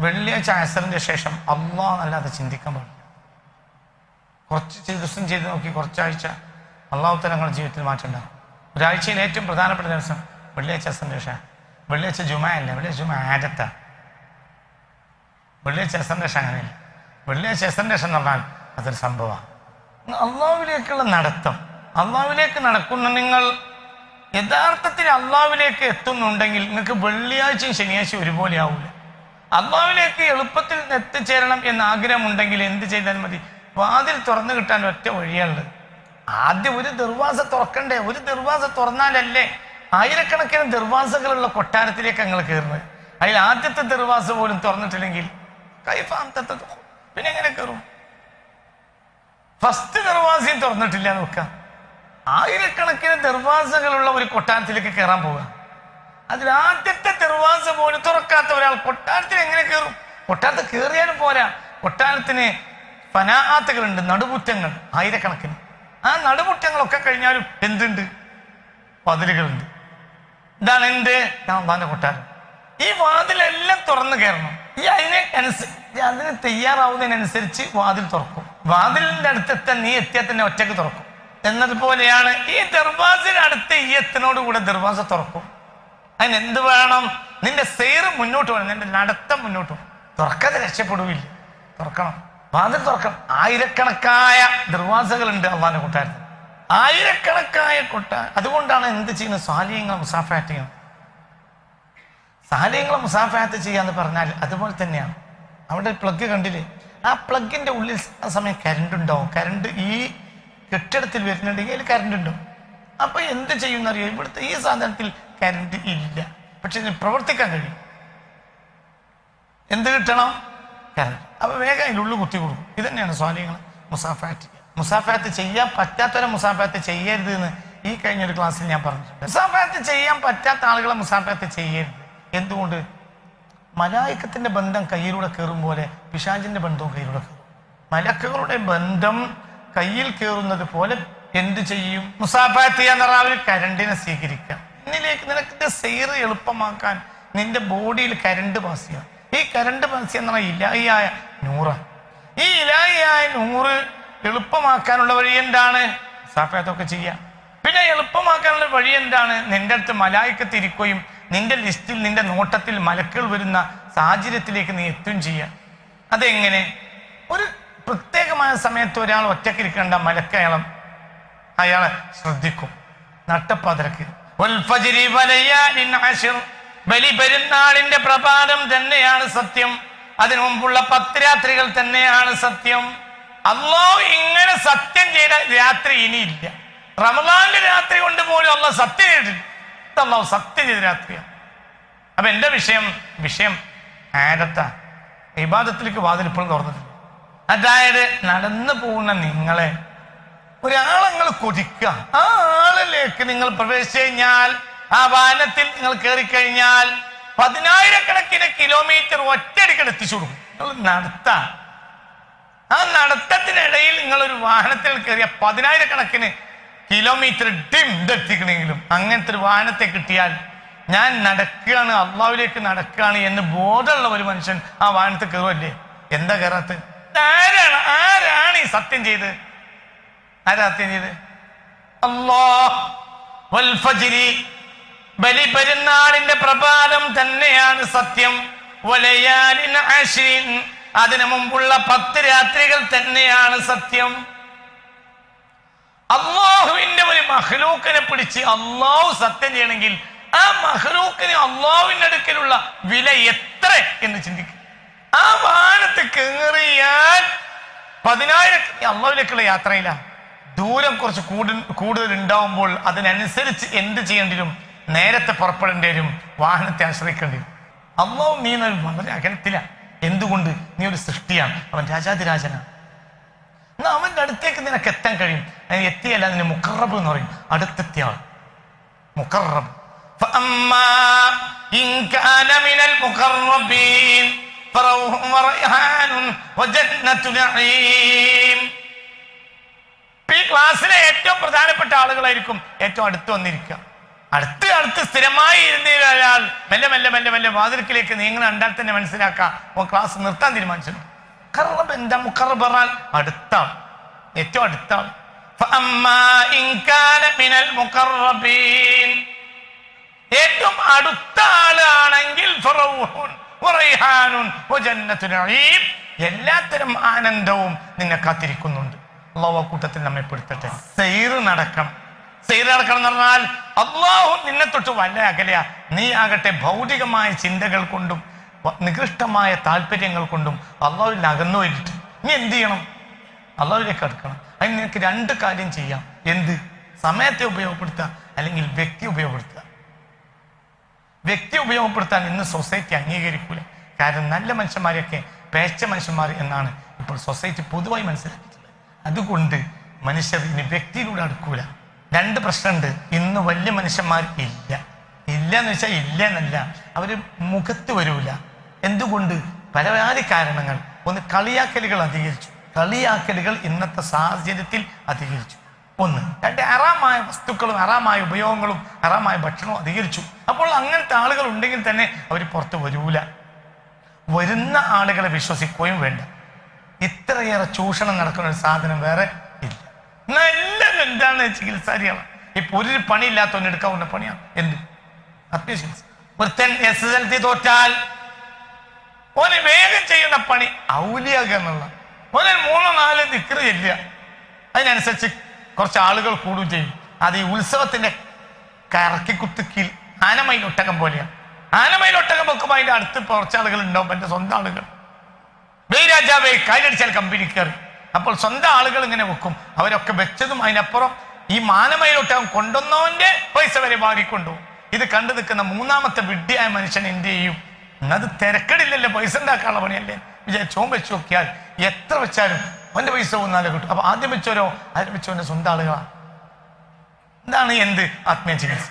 വെള്ളിയാഴ്ച അസറിന്റെ ശേഷം അള്ളാഹ് അല്ലാതെ ചിന്തിക്കാൻ പാടില്ല. കുറച്ച് ദിവസം ചെയ്ത് നോക്കി കുറച്ചാഴ്ച അള്ളാഹുത്ത ഞങ്ങളുടെ ജീവിതത്തിൽ മാറ്റം ഉണ്ടാകും ഒരാഴ്ചയിൽ ഏറ്റവും പ്രധാനപ്പെട്ട ദിവസം വെള്ളിയാഴ്ച അസറിന്റെ ശേഷം. വെള്ളിയാഴ്ച ജുമ അല്ല? വെള്ളിയാഴ്ച ജുമ ആരത്ത വെള്ളിയാഴ്ച അസറിന്റെ ശേഷം അങ്ങനെയല്ല. വെള്ളിയാഴ്ച അസറിന്റെ ശേഷം എന്ന് പറഞ്ഞാൽ അതൊരു സംഭവമാണ്. അള്ളാഹുവിലേക്കുള്ള നടത്തം അള്ളാഹുവിലേക്ക് നടക്കുന്ന നിങ്ങൾ യഥാർത്ഥത്തിൽ അള്ളാഹുവിലേക്ക് എത്തുന്നുണ്ടെങ്കിൽ നിങ്ങൾക്ക് വെള്ളിയാഴ്ചയും ശനിയാഴ്ചയും ഒരുപോലെ ആവില്ല അള്ളാഹുവിലേക്ക് എളുപ്പത്തിൽ എത്തിച്ചേരണം എന്ന ആഗ്രഹമുണ്ടെങ്കിൽ എന്ത് ചെയ്താൽ മതി. വാതിൽ തുറന്നു കിട്ടാൻ ഒറ്റ വഴിയാണുള്ളത്. ആദ്യം ഒരു ദർവാസ തുറക്കണ്ടേ? ഒരു ദർവാസ തുറന്നാലല്ലേ ആയിരക്കണക്കിന് ദർവാസകളുള്ള കൊട്ടാരത്തിലേക്ക് ഞങ്ങൾ കയറുന്നത്. അതിൽ ആദ്യത്തെ ദർവാസ പോലും തുറന്നിട്ടില്ലെങ്കിൽ കൈഫാന്തത്തെ പിന്നെ എങ്ങനെ കയറും? ഫസ്റ്റ് ദർവാസയും തുറന്നിട്ടില്ല നോക്ക ആയിരക്കണക്കിന് ദർവാസകളുള്ള ഒരു കൊട്ടാരത്തിലേക്ക് കയറാൻ പോവുക. അതിൽ ആദ്യത്തെ ദർവാസ പോലും തുറക്കാത്ത ഒരാൾ കൊട്ടാരത്തിൽ എങ്ങനെ കയറും കൊട്ടാരത്തിൽ കയറിയാലും പോരാ. കൊട്ടാരത്തിന് പനാഹാത്തുകളുണ്ട് നടുമുറ്റങ്ങൾ ആയിരക്കണക്കിന്. ആ നടുമുറ്റങ്ങളൊക്കെ കഴിഞ്ഞാലും എന്തുണ്ട്? വാതിലുകളുണ്ട്. ഇതാണ് എന്ത് അള്ളാന്റെ കൊട്ടാരം. ഈ വാതിലെല്ലാം തുറന്നു കയറണം. ഈ അതിനെ അനുസരിച്ച് അതിന് തയ്യാറാവുന്നതിനനുസരിച്ച് വാതിൽ തുറക്കും. വാതിലിന്റെ അടുത്തെത്താൻ നീ എത്തിയാൽ തന്നെ ഒറ്റയ്ക്ക് തുറക്കും. എന്നതുപോലെയാണ് ഈ ദർവാസിന് അടുത്ത് ഈ എത്തിനോട് കൂടെ ദർവാസ തുറക്കും. അതിന് എന്ത് വേണം? നിന്റെ സെയറ് മുന്നോട്ട് വേണം നിന്റെ നടത്തം മുന്നോട്ട് വേണം തുറക്കാതെ രക്ഷപ്പെടുകയില്ല തുറക്കണം. വാതിൽ തുറക്കണം. ആയിരക്കണക്കായ ദർവാസകളുണ്ട് അള്ളാന്റെ കൂട്ടായിരുന്നു ആയിരക്കണക്കായ കൊട്ട. അതുകൊണ്ടാണ് എന്ത് ചെയ്യുന്നത്? സ്വാലിയങ്ങൾ മുസാഫാറ്റ് ചെയ്യണം സാലിയങ്ങളെ മുസാഫാത്ത് ചെയ്യാന്ന് പറഞ്ഞാൽ അതുപോലെ തന്നെയാണ്. അവിടെ പ്ലഗ് കണ്ടില്ലേ? ആ പ്ലഗിന്റെ ഉള്ളിൽ ആ സമയം കരണ്ട് ഉണ്ടാവും. കരണ്ട് ഈ കെട്ടിടത്തിൽ വരുന്നുണ്ടെങ്കിൽ അതിൽ കരണ്ട് ഉണ്ടാവും. അപ്പൊ എന്ത് ചെയ്യുന്നറിയോ? ഇവിടുത്തെ ഈ സാധനത്തിൽ കരണ്ട് ഇല്ല. പക്ഷെ ഇതിന് പ്രവർത്തിക്കാൻ കഴിയും. എന്ത് കിട്ടണം? കരണ്ട് അപ്പൊ വേഗം അതിന്റെ ഉള്ളിൽ കുത്തി കൊടുക്കും. ഇത് തന്നെയാണ് സ്വാലിയങ്ങൾ മുസാഫാറ്റ് മുസാഫാത്ത് ചെയ്യാൻ പറ്റാത്തവരെ മുസാഫാത്ത് ചെയ്യരുത് എന്ന് ഈ കഴിഞ്ഞൊരു ക്ലാസ്സിൽ ഞാൻ പറഞ്ഞു. മുസാഫാത്ത് ചെയ്യാൻ പറ്റാത്ത ആളുകളെ മുസാഫാത്ത് ചെയ്യരുത്. എന്തുകൊണ്ട്? മലായക്കത്തിന്റെ ബന്ധം കയ്യിലൂടെ കയറും പോലെ പിശാചിന്റെ ബന്ധവും കയ്യിലൂടെ കയറും. മലക്കുകളുടെ ബന്ധം കയ്യിൽ കയറുന്നത് പോലെ എന്ത് ചെയ്യും? മുസാഫാത്ത് ചെയ്യാൻ പറഞ്ഞാൽ കരണ്ടിനെ സ്വീകരിക്കാം. എന്നിലേക്ക് നിനക്ക് സെയർ എളുപ്പമാക്കാൻ നിന്റെ ബോഡിയിൽ കരണ്ട് പാസ് ചെയ്യാം ഈ കരണ്ട് പാസ് പറഞ്ഞാൽ ഇലായിയായ നൂറ്. ഈ ഇലായിയായ നൂറ് എളുപ്പമാക്കാനുള്ള വഴി എന്താണ്? സാഫാത്തൊക്കെ ചെയ്യാം. പിന്നെ എളുപ്പമാക്കാനുള്ള വഴി എന്താണ്? നിന്റെ അടുത്ത് മലായിക്ക് തിരിക്കുകയും നിന്റെ ലിസ്റ്റിൽ നിന്റെ നോട്ടത്തിൽ മലക്കുകൾ വരുന്ന സാഹചര്യത്തിലേക്ക് നീ എത്തുകയും ചെയ്യാം. അതെങ്ങനെ? ഒരു പ്രത്യേകമായ സമയത്ത് ഒരാൾ ഒറ്റക്കിരിക്കേണ്ട മലക്ക് അയാളെ ശ്രദ്ധിക്കും. നട്ടപ്പതരക്ക്. വൽഫജ്രി വലയാലിൻ അശ്ർ. ബലി പെരുന്നാളിന്റെ പ്രഭാതം തന്നെയാണ് സത്യം. അതിനു മുമ്പുള്ള പത്ത് രാത്രികൾ തന്നെയാണ് സത്യം. അള്ളാഹു ഇങ്ങനെ സത്യം ചെയ്ത രാത്രി ഇനിയില്ല. റമദാന്റെ രാത്രി കൊണ്ട് പോലും അള്ളാഹ് സത്യം ചെയ്തിട്ടില്ല. അള്ളാഹു സത്യം ചെയ്ത രാത്രിയാണ്. അപ്പൊ എന്റെ വിഷയം വിഷയം ആരത്ത? ഇബാദത്തിലേക്ക് വാതിൽ ഇപ്പോഴും തുറന്നിട്ടില്ല. അതായത് നടന്നു പോകുന്ന നിങ്ങളെ ഒരാളെ കൊതിക്ക. ആ ആളിലേക്ക് നിങ്ങൾ പ്രവേശിച്ചു കഴിഞ്ഞാൽ ആ വാനത്തിൽ നിങ്ങൾ കയറി കഴിഞ്ഞാൽ പതിനായിരക്കണക്കിന് കിലോമീറ്റർ ഒറ്റയടിക്ക് എത്തിച്ചു കൊടുക്കും നിങ്ങൾ നടത്ത. ആ നടത്തത്തിനിടയിൽ നിങ്ങൾ ഒരു വാഹനത്തിൽ കയറിയ പതിനായിരക്കണക്കിന് കിലോമീറ്റർ ഡിം ഇതെത്തിക്കണമെങ്കിലും അങ്ങനത്തെ ഒരു വാഹനത്തെ കിട്ടിയാൽ ഞാൻ നടക്കുകയാണ് അള്ളാവിലേക്ക് നടക്കുകയാണ് എന്ന് ബോധമുള്ള ഒരു മനുഷ്യൻ ആ വാഹനത്തിൽ കയറുമല്ലേ എന്താ കയറാത്ത ആരാണ് ആരാണ് ഈ സത്യം ചെയ്ത് ആരാ സത്യം ചെയ്ത് അല്ലാ ബലി പ്രഭാതം തന്നെയാണ് സത്യം. അതിനു മുമ്പുള്ള പത്ത് രാത്രികൾ തന്നെയാണ് സത്യം. അള്ളാഹുവിന്റെ ഒരു മഹ്ലൂക്കിനെ പിടിച്ച് അള്ളാഹു സത്യം ചെയ്യണമെങ്കിൽ ആ മഹ്ലൂക്കിന് അള്ളാഹുവിന്റെ അടുക്കലുള്ള വില എത്ര എന്ന് ചിന്തിക്കും. ആ വാനത്ത് കയറിയാൽ പതിനായിരം അള്ളാഹുവിലേക്കുള്ള യാത്രയില്ല ദൂരം കുറച്ച് കൂടു കൂടുതൽ ഉണ്ടാവുമ്പോൾ അതിനനുസരിച്ച് എന്ത് ചെയ്യേണ്ടി വരും? നേരത്തെ പുറപ്പെടേണ്ടി വരും വാഹനത്തെ ആശ്രയിക്കേണ്ടി വരും. അമ്മാവ് നീ വളരെ അകലത്തില. എന്തുകൊണ്ട്? നീ ഒരു സൃഷ്ടിയാണ്. അവൻ രാജാതിരാജനാണ്. എന്നാ അവന്റെ അടുത്തേക്ക് നിനക്ക് എത്താൻ കഴിയും. എത്തിയല്ല നിന്റെ മുക്കറബ് എന്ന് പറയും. അടുത്തെത്തിയ ആൾ. മുക്കറബ് ും ക്ലാസ്സിലെ ഏറ്റവും പ്രധാനപ്പെട്ട ആളുകളായിരിക്കും ഏറ്റവും അടുത്ത് വന്നിരിക്കുക. അടുത്ത് അടുത്ത് സ്ഥിരമായി ഇരുന്ന ഒരാൾ മെല്ലെ മെല്ലെ മെല്ലെ മെല്ലെ വാതിൽക്കിലേക്ക് നീങ്ങണ കണ്ടാൽ തന്നെ മനസ്സിലാക്കാം ക്ലാസ് നിർത്താൻ തീരുമാനിച്ചു കറബ് പറഞ്ഞാൽ? അടുത്താണ്. ഏറ്റവും അടുത്താണ്. ഏറ്റവും അടുത്ത ആളാണെങ്കിൽ എല്ലാത്തിനും ആനന്ദവും നിന്നെ കാത്തിരിക്കുന്നുണ്ട്. അള്ളാഹു കൂട്ടത്തിൽ നമ്മെ പെടുത്തട്ടെ സെയ്റ് നടക്കണം. സെയ്റ് നടക്കണം എന്ന് പറഞ്ഞാൽ അള്ളാഹു നിന്നെ തൊട്ട് വല്ല അകലെയാ. നീ ആകട്ടെ ഭൗതികമായ ചിന്തകൾ കൊണ്ടും നികൃഷ്ടമായ താല്പര്യങ്ങൾ കൊണ്ടും അള്ളാഹുവിൽ അകന്നു പോയിട്ട് നീ എന്ത് ചെയ്യണം? അള്ളാഹുവിലേക്ക് അടുക്കണം. അതിന് നിനക്ക് രണ്ട് കാര്യം ചെയ്യാം. എന്ത്? സമയത്തെ ഉപയോഗപ്പെടുത്തുക അല്ലെങ്കിൽ വ്യക്തി ഉപയോഗപ്പെടുത്തുക. വ്യക്തി ഉപയോഗപ്പെടുത്താൻ ഇന്ന് സൊസൈറ്റി അംഗീകരിക്കൂല. കാരണം നല്ല മനുഷ്യന്മാരെയൊക്കെ പേച്ച മനുഷ്യന്മാർ എന്നാണ് ഇപ്പോൾ സൊസൈറ്റി പൊതുവായി മനസ്സിലാക്കിയിട്ടുള്ളത് അതുകൊണ്ട് മനുഷ്യർ ഇനി വ്യക്തിയിലൂടെ അടുക്കൂല. രണ്ട് പ്രശ്നമുണ്ട്. ഇന്ന് വലിയ മനുഷ്യന്മാർ ഇല്ല. ഇല്ല എന്ന് വെച്ചാൽ ഇല്ല എന്നല്ല അവർ മുഖത്ത് വരൂല. എന്തുകൊണ്ട്? പലവാരി കാരണങ്ങൾ. ഒന്ന് കളിയാക്കലുകൾ അധികരിച്ചു. കളിയാക്കലുകൾ ഇന്നത്തെ സാഹചര്യത്തിൽ അധികരിച്ചു. ഒന്ന് രണ്ട് അറാമായ വസ്തുക്കളും അറാമായ ഉപയോഗങ്ങളും അറാമായ ഭക്ഷണവും അധികരിച്ചു. അപ്പോൾ അങ്ങനത്തെ ആളുകൾ ഉണ്ടെങ്കിൽ തന്നെ അവർ പുറത്ത് വരൂല. വരുന്ന ആളുകളെ വിശ്വസിക്കുകയും വേണ്ട. ഇത്രയേറെ ചൂഷണം നടക്കുന്ന ഒരു സാധനം വേറെ ഇല്ല. നല്ലത് എന്താണ് ചികിത്സാരിയാണ്. ഇപ്പൊ ഒരു പണിയില്ലാത്തവന് എടുക്കാവുന്ന പണിയാണ്. എന്ത്? ആത്മീയചികിത്സ ഒരുത്തൻ എസ് എസ് എൽ സി തോറ്റാൽ ഓന് വേഗം ചെയ്യുന്ന പണി ഔലിയാക എന്നുള്ള ഓന് മൂന്നോ നാലോ ദിക്കറ് ചെല്ലുക അതിനനുസരിച്ച് കുറച്ച് ആളുകൾ കൂടുകയും ചെയ്യും. അത് ഈ ഉത്സവത്തിന്റെ കറക്കി കുത്തുക്കിൽ ആനമയിൽ ഒട്ടകം പോലെയാണ്. ആനമയിൽ ഒട്ടകം വെക്കുമ്പോൾ അതിന്റെ അടുത്ത് കുറച്ച് ആളുകൾ ഉണ്ടാവും എന്റെ സ്വന്തം ആളുകൾ. ബേരാജാവേ കാലടിച്ചാൽ കമ്പനി കയറി. അപ്പോൾ സ്വന്തം ആളുകൾ ഇങ്ങനെ വെക്കും. അവരൊക്കെ വെച്ചതും അതിനപ്പുറം ഈ മാനമയിലോട്ട് അവൻ കൊണ്ടുവന്നവന്റെ പൈസ വരെ വാങ്ങിക്കൊണ്ടുപോകും. ഇത് കണ്ടു നിൽക്കുന്ന മൂന്നാമത്തെ വിഡ്ഢിയായ മനുഷ്യൻ എന്ത് ചെയ്യും? അത് തിരക്കടില്ലല്ലോ പൈസ ഉണ്ടാക്കാനുള്ള പണിയല്ലേ? വിചാരിച്ചോൻ വെച്ച് നോക്കിയാൽ എത്ര വെച്ചാലും അവന്റെ പൈസ ഒന്നാലും കിട്ടും. അപ്പൊ ആദ്യം വെച്ചോരോ ആദ്യം വെച്ചോന്റെ സ്വന്തം ആളുകളാണ് ഇതാണ് എന്ത് ആത്മീയ ചികിത്സ?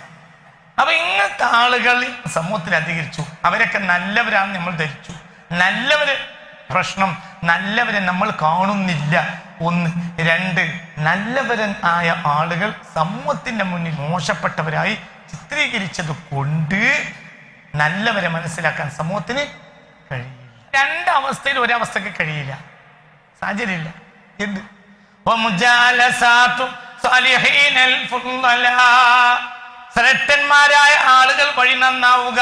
അപ്പൊ ഇങ്ങനത്തെ ആളുകൾ സമൂഹത്തിൽ അധികരിച്ചു. അവരൊക്കെ നല്ലവരാണെന്ന് നമ്മൾ ധരിച്ചു. നല്ലവര് പ്രശ്നം നല്ലവരെ നമ്മൾ കാണുന്നില്ല. ഒന്ന്. രണ്ട്. നല്ലവരൻ ആയ ആളുകൾ സമൂഹത്തിന്റെ മുന്നിൽ മോശപ്പെട്ടവരായി ചിത്രീകരിച്ചത് കൊണ്ട് നല്ലവരെ മനസ്സിലാക്കാൻ സമൂഹത്തിന് കഴിയില്ല. രണ്ട് അവസ്ഥയിൽ ഒരവസ്ഥക്ക് കഴിയില്ല. സാഹചര്യമില്ല. എന്ത്? ശ്രേഷ്ഠന്മാരായ ആളുകൾ വഴി നന്നാവുക.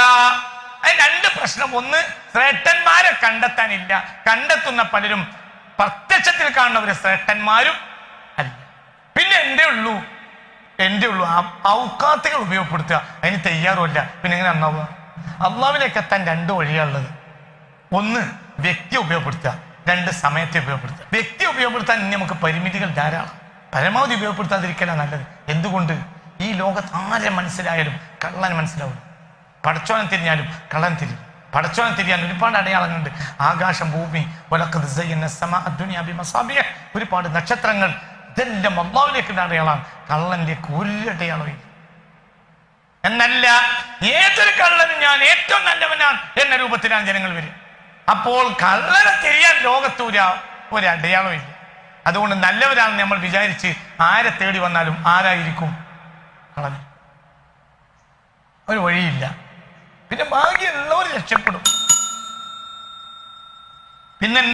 അതിന് രണ്ട് പ്രശ്നം. ഒന്ന് ശ്രേഷ്ഠന്മാരെ കണ്ടെത്താനില്ല. കണ്ടെത്തുന്ന പലരും പ്രത്യക്ഷത്തിൽ കാണുന്നവര് ശ്രേഷ്ഠന്മാരും അല്ല. പിന്നെ എന്റെ ഉള്ളൂ? എന്റെ ഉള്ളൂ? ആ ഔക്കാത്തുകൾ ഉപയോഗപ്പെടുത്തുക. അതിന് തയ്യാറുമല്ല. പിന്നെ എങ്ങനെ നന്നാവുക അള്ളാവിലേക്ക് എത്താൻ രണ്ട് വഴിയാണുള്ളത് ഒന്ന് വ്യക്തി ഉപയോഗപ്പെടുത്തുക. രണ്ട് സമയത്തെ ഉപയോഗപ്പെടുത്തുക. വ്യക്തി ഉപയോഗപ്പെടുത്താൻ ഇനി നമുക്ക് പരിമിതികൾ ധാരാളം. പരമാവധി ഉപയോഗപ്പെടുത്താതിരിക്കലാണ് നല്ലത്. എന്തുകൊണ്ട്? ഈ ലോകത്ത് ആരെ മനസ്സിലായാലും കള്ളൻ മനസ്സിലാവും പടച്ചോനെ തിരിഞ്ഞാലും കള്ളൻ തിരിയും. പടച്ചോനെ തിരിയാൻ ഒരുപാട് അടയാളങ്ങളുണ്ട്. ആകാശം ഭൂമി. ഒരുപാട് നക്ഷത്രങ്ങൾ ഇതെല്ലാം അള്ളാവിലേക്കുള്ള അടയാളാണ് കള്ളനിലേക്ക് ഒരു അടയാളമില്ല എന്നല്ല ഏതൊരു കള്ളനും ഞാൻ ഏറ്റവും നല്ലവനാണ് എന്ന രൂപത്തിലാണ് ജനങ്ങൾ വരും അപ്പോൾ കള്ളനെ തിരിയാൻ ലോകത്ത് ഒരു ഒരു അടയാളമില്ല അതുകൊണ്ട് നല്ലവരാണെന്ന് നമ്മൾ വിചാരിച്ച് ആരെ തേടി വന്നാലും ആരായിരിക്കും കള്ളൻ? ഒരു വഴിയില്ല. പിന്നെ ഭാഗ്യമുള്ളവർ രക്ഷപ്പെടും. പിന്നെ